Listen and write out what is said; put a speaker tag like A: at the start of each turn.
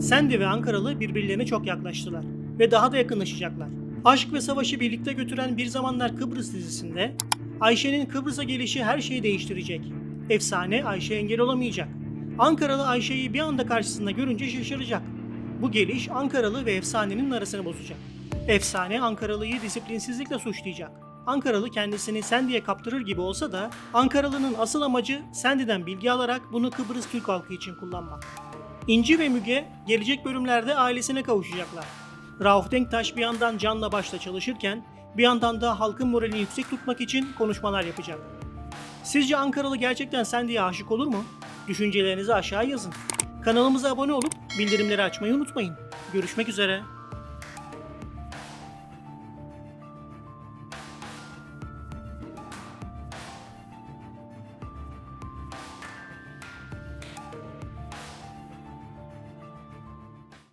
A: Sandy ve Ankaralı birbirlerine çok yaklaştılar ve daha da yakınlaşacaklar. Aşk ve Savaşı birlikte götüren Bir Zamanlar Kıbrıs dizisinde Ayşe'nin Kıbrıs'a gelişi her şeyi değiştirecek. Efsane Ayşe engel olamayacak. Ankaralı Ayşe'yi bir anda karşısında görünce şaşıracak. Bu geliş Ankaralı ve Efsane'nin arasını bozacak. Efsane Ankaralı'yı disiplinsizlikle suçlayacak. Ankaralı kendisini Sandy'ye kaptırır gibi olsa da Ankaralı'nın asıl amacı Sandy'den bilgi alarak bunu Kıbrıs Türk halkı için kullanmak. İnci ve Müge gelecek bölümlerde ailesine kavuşacaklar. Rauf Denktaş bir yandan canla başla çalışırken bir yandan da halkın moralini yüksek tutmak için konuşmalar yapacak. Sizce Ankaralı gerçekten Sandy'ye aşık olur mu? Düşüncelerinizi aşağı yazın. Kanalımıza abone olup bildirimleri açmayı unutmayın. Görüşmek üzere.